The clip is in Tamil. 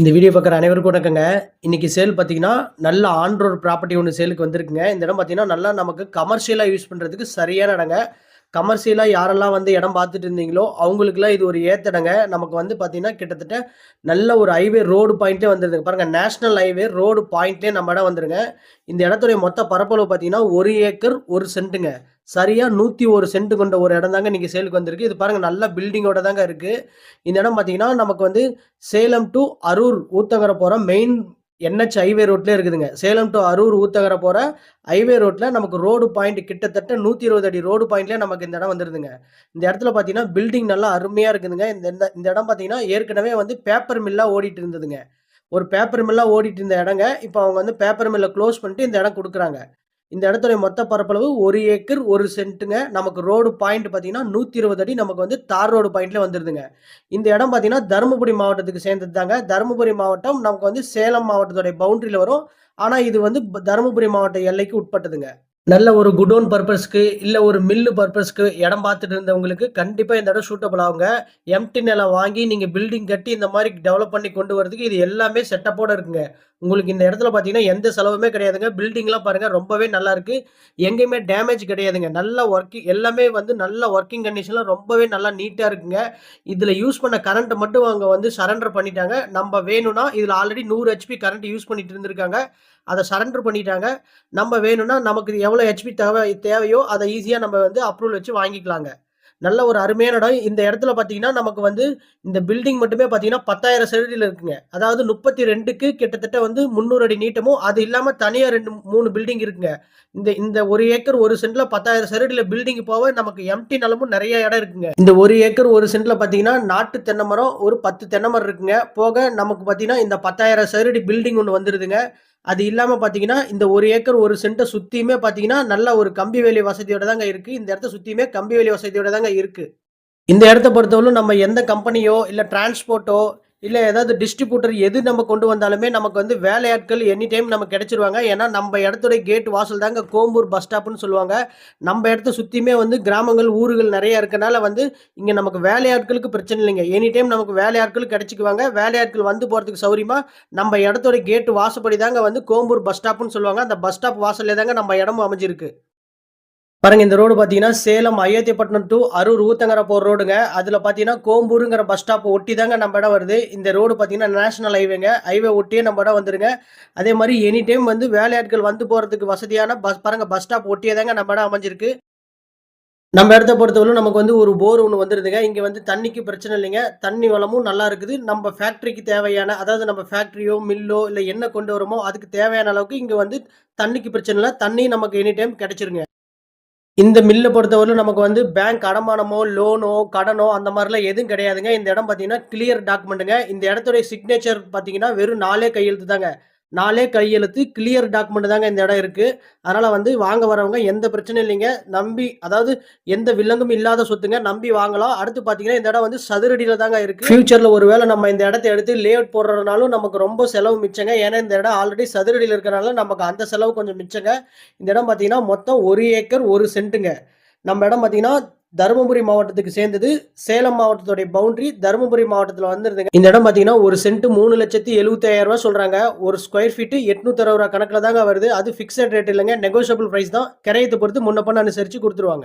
இந்த வீடியோ பார்க்குற அனைவருக்கும் வணக்கங்க. இன்றைக்கி சேல் பார்த்தீங்கன்னா நல்ல ஆன் ப்ராப்பர்ட்டி ஒன்று சேலுக்கு வந்திருக்குங்க. இந்த இடம் பார்த்தீங்கன்னா நல்லா நமக்கு கமர்ஷியலாக யூஸ் பண்ணுறதுக்கு சரியான இடங்க. கமர்ஷியலாக யாரெல்லாம் வந்து இடம் பார்த்துட்டு இருந்தீங்களோ அவங்களுக்குலாம் இது ஒரு ஏத்தடங்க. நமக்கு வந்து பார்த்தீங்கன்னா கிட்டத்தட்ட நல்ல ஒரு ஹைவே ரோடு பாயிண்ட்டே வந்துருங்க பாருங்கள் நேஷனல் ஹைவே ரோடு பாயிண்ட்டே நம்ம இடம் வந்துருங்க. இந்த இடத்துடைய மொத்த பரப்பளவு பார்த்தீங்கன்னா ஒரு ஏக்கர் ஒரு சென்ட்டுங்க. சரியாக நூற்றி ஒரு சென்ட் கொண்ட ஒரு இடம் தாங்க நீங்கள் சேலுக்கு வந்திருக்கு. இது பாருங்கள் நல்ல பில்டிங்கோட தாங்க இருக்குது இந்த இடம் பார்த்தீங்கன்னா நமக்கு வந்து சேலம் டு அரூர் ஊத்தங்கரை போகிற மெயின் என்ஹெச் ஹைவே ரோட்லேயே இருக்குதுங்க. சேலம் டு அரூர் ஊத்தகர போகிற ஹைவே ரோட்டில் நமக்கு ரோடு பாயிண்ட் கிட்டத்தட்ட நூற்றி இருபது அடி ரோடு பாயிண்ட்லேயே நமக்கு இந்த இடம் வந்துருதுங்க. இந்த இடத்துல பார்த்தீங்கன்னா பில்டிங் நல்லா அருமையாக இருக்குதுங்க. இந்த இந்த- இந்த இடம் பார்த்தீங்கன்னா ஏற்கனவே வந்து பேப்பர் மில்லாக ஓடிட்டு இருந்ததுங்க. ஒரு பேப்பர் மில்லாக ஓடிட்டு இருந்த இடங்க. இப்போ அவங்க வந்து பேப்பர் மில்லை க்ளோஸ் பண்ணிட்டு இந்த இடம் கொடுக்குறாங்க. இந்த இடத்துடைய மொத்த பரப்பளவு ஒரு ஏக்கர் ஒரு சென்ட்டுங்க. நமக்கு ரோடு பாயிண்ட் பார்த்தீங்கன்னா நூற்றி இருபது அடி நமக்கு வந்து தார் ரோடு பாயிண்ட்ல வந்துருதுங்க. இந்த இடம் பார்த்தீங்கன்னா தருமபுரி மாவட்டத்துக்கு சேர்ந்தது தாங்க தருமபுரி மாவட்டம் நமக்கு வந்து சேலம் மாவட்டத்துடைய பவுண்டரியில் வரும். ஆனால் இது வந்து தருமபுரி மாவட்ட எல்லைக்கு உட்பட்டதுங்க. நல்ல ஒரு குடோன் பர்பஸ்க்கு இல்லை ஒரு மில்லு பர்பஸ்க்கு இடம் பார்த்துட்டு இருந்தவங்களுக்கு கண்டிப்பாக இந்த இடம் சூட்டபிள் ஆகுங்க. எம்டி நிலம் வாங்கி நீங்கள் பில்டிங் கட்டி இந்த மாதிரி டெவலப் பண்ணி கொண்டு வரதுக்கு இது எல்லாமே செட்டப்போடு இருக்குங்க. உங்களுக்கு இந்த இடத்துல பார்த்தீங்கன்னா எந்த செலவுமே கிடையாதுங்க. பில்டிங்லாம் பாருங்கள் ரொம்பவே நல்லா இருக்குது எங்கேயுமே டேமேஜ் கிடையாதுங்க. நல்ல ஒர்க்கிங் எல்லாமே வந்து நல்ல ஒர்க்கிங் கண்டிஷனில் ரொம்பவே நல்லா நீட்டாக இருக்குங்க. இதில் யூஸ் பண்ண கரண்ட்டை மட்டும் அவங்க வந்து சரண்டர் பண்ணிட்டாங்க. நம்ம வேணும்னா இதில் ஆல்ரெடி நூறு ஹெச்பி கரண்ட் யூஸ் பண்ணிட்டு இருந்திருக்காங்க. அதை சரண்டர் பண்ணிட்டாங்க. நம்ம வேணும்னா நமக்கு எவ்வளோ ஹெச்பி தேவை தேவையோ அதை ஈஸியாக நம்ம வந்து அப்ரூவல் வச்சு வாங்கிக்கலாங்க. நல்ல ஒரு அருமையான இடம். இந்த இடத்துல பார்த்தீங்கன்னா நமக்கு வந்து இந்த பில்டிங் மட்டுமே பார்த்தீங்கன்னா பத்தாயிரம் செடியில் இருக்குங்க. அதாவது முப்பத்தி ரெண்டுக்கு கிட்டத்தட்ட வந்து முந்நூறு அடி நீட்டமும் அது இல்லாமல் தனியாக ரெண்டு மூணு பில்டிங் இருக்குங்க. இந்த இந்த ஒரு ஏக்கர் ஒரு சென்ட்ல பத்தாயிரம் செடியில் பில்டிங் போக நமக்கு எம்டி நிலமும் நிறைய இடம் இருக்குங்க. இந்த ஒரு ஏக்கர் ஒரு சென்ட்ல பார்த்தீங்கன்னா நாட்டு தென்னை மரம் ஒரு பத்து தென்னை மரம் இருக்குங்க. போக நமக்கு பார்த்தீங்கன்னா இந்த பத்தாயிரம் சதுரடி பில்டிங் ஒன்று வந்துருதுங்க. அது இல்லாமல் பார்த்தீங்கன்னா இந்த ஒரு ஏக்கர் ஒரு சென்ட்டை சுற்றியுமே பார்த்தீங்கன்னா நல்ல ஒரு கம்பி வேலி வசதியோட தாங்க இருக்குது இந்த இடத்த சுற்றியுமே கம்பி வேலி வசதியோட தாங்க இருக்குது இந்த இடத்த பொறுத்தவரை நம்ம எந்த கம்பெனியோ இல்லை டிரான்ஸ்போர்ட்டோ இல்லை ஏதாவது டிஸ்ட்ரிபியூட்டர் எது நம்ம கொண்டு வந்தாலுமே நமக்கு வந்து வேலையாட்கள் எனி டைம் நமக்கு கிடச்சிருவாங்க. ஏன்னா நம்ம இடத்துடைய கேட் வாசல் தாங்க கோம்பூர் பஸ் ஸ்டாப்னு சொல்லுவாங்க. நம்ம இடத்த சுற்றியுமே வந்து கிராமங்கள் ஊர்கள் நிறைய இருக்கனால வந்து இங்கே நமக்கு வேலையாட்களுக்கு பிரச்சனை இல்லைங்க. எனி டைம் நமக்கு வேலையாட்கள் கிடச்சிக்குவாங்க. வேலையாட்கள் வந்து போகிறதுக்கு சௌரியமாக நம்ம இடத்தோட கேட்டு வாசப்படி தாங்க வந்து கோம்பூர் பஸ் ஸ்டாப்னு சொல்லுவாங்க. அந்த பஸ் ஸ்டாப் வாசல்லே தாங்க நம்ம இடமும் அமைஞ்சிருக்கு. பாருங்க இந்த ரோடு பார்த்தீங்கன்னா சேலம் அயோத்தியப்பட்டினம் டு அரூர் ஊத்தங்கரை போகிற ரோடுங்க. அதில் பார்த்தீங்கன்னா கோம்பூருங்கிற பஸ் ஸ்டாப் ஒட்டி தாங்க நம்ம இடம் வருது. இந்த ரோடு பார்த்தீங்கன்னா நேஷனல் ஹைவேங்க ஹைவே ஒட்டியே நம்ம இடம் வந்துருங்க. அதே மாதிரி எனி டைம் வந்து வேலையாட்கள் வந்து போகிறதுக்கு வசதியான பஸ் பாருங்க பஸ் ஸ்டாப் ஒட்டியே தாங்க நம்ம இடம் அமைஞ்சிருக்கு. நம்ம இடத்த பொறுத்தவரை நமக்கு வந்து ஒரு போர் ஒன்று வந்துருதுங்க. இங்கே வந்து தண்ணிக்கு பிரச்சனை இல்லைங்க. தண்ணி வளமும் நல்லா இருக்குது. நம்ம ஃபேக்ட்ரிக்கு தேவையான அதாவது நம்ம ஃபேக்ட்ரியோ மில்லோ இல்லை என்ன கொண்டு வரமோ அதுக்கு தேவையான அளவுக்கு இங்கே வந்து தண்ணிக்கு பிரச்சனை இல்லை. தண்ணி நமக்கு எனி டைம் கிடைச்சிருங்க. இந்த மில்லை பொறுத்தவரையிலும் நமக்கு வந்து பேங்க் அடமானமோ லோனோ கடனோ அந்த மாதிரிலாம் எதுவும் கிடையாதுங்க. இந்த இடம் பார்த்தீங்கன்னா கிளியர் டாக்குமெண்ட்டுங்க இந்த இடத்துடைய சிக்னேச்சர் பார்த்தீங்கன்னா வெறும் நாலே கையெழுத்து தாங்க நாலே கையெழுத்து கிளியர் டாக்குமெண்ட் தாங்க இந்த இடம் இருக்கு. அதனால வந்து வாங்க வரவங்க எந்த பிரச்சனையும் இல்லைங்க. நம்பி அதாவது எந்த வில்லங்கும் இல்லாத சொத்துங்க நம்பி வாங்கலாம். அடுத்து பார்த்தீங்கன்னா இந்த இடம் வந்து சதுரடியில் தாங்க இருக்கு. ஃபியூச்சரில் ஒருவேளை நம்ம இந்த இடத்த எடுத்து லேஅவுட் போடுறதுனாலும் நமக்கு ரொம்ப செலவு மிச்சங்க. ஏன்னா இந்த இடம் ஆல்ரெடி சதுரடியில் இருக்கிறனால நமக்கு அந்த செலவு கொஞ்சம் மிச்சங்க. இந்த இடம் பார்த்தீங்கன்னா மொத்தம் ஒரு ஏக்கர் ஒரு சென்ட்டுங்க நம்ம இடம் பார்த்தீங்கன்னா தருமபுரி மாவட்டத்துக்கு சேர்ந்தது. சேலம் மாவட்டத்துடைய பவுண்டரி தருமபுரி மாவட்டத்தில் வந்துருதுங்க இந்த இடம் பார்த்தீங்கன்னா ஒரு சென்ட் மூணு லட்சத்தி எழுபத்தாயிரம் ரூபாய் சொல்றாங்க. ஒரு ஸ்கொயர் ஃபீட்டு எட்நூத்தி அறுபது ரூபா கணக்கில் தாங்க வருது. அது ஃபிக்ஸட் ரேட் இல்லைங்க. நெகோஷியபிள் ப்ரைஸ் தான். கிரையத்தை பொறுத்து முன்ன பண்ண அனுசரித்து கொடுத்துருவாங்க.